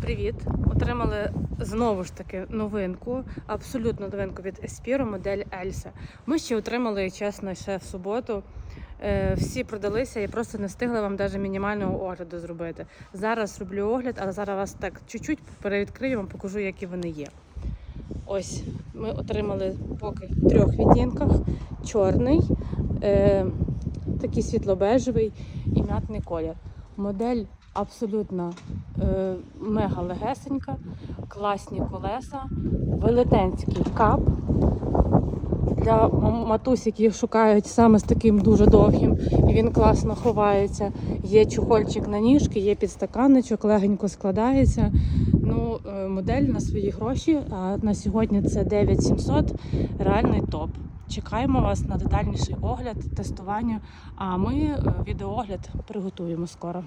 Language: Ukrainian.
Привіт! Отримали знову ж таки новинку, абсолютно новинку від Espiro, модель Elsa. Ми ще отримали, чесно, ще в суботу. Е, Всі продалися і просто не встигли вам навіть мінімального огляду зробити. Зараз роблю огляд, але зараз вас так чуть-чуть перевідкрию, вам покажу, які вони є. Ось ми отримали поки в трьох відтінках: чорний, е, такий світло-бежевий і м'ятний колір. Модель абсолютно е, мега легесенька, класні колеса, велетенський кап. Для матусь, які шукають саме з таким дуже довгим, і він класно ховається. Є чухольчик на ніжки, є підстаканничок, легенько складається. Ну, е, модель на свої гроші. А на сьогодні це 9700, реальний топ. Чекаємо вас на детальніший огляд, тестування. А ми е, відеоогляд приготуємо скоро.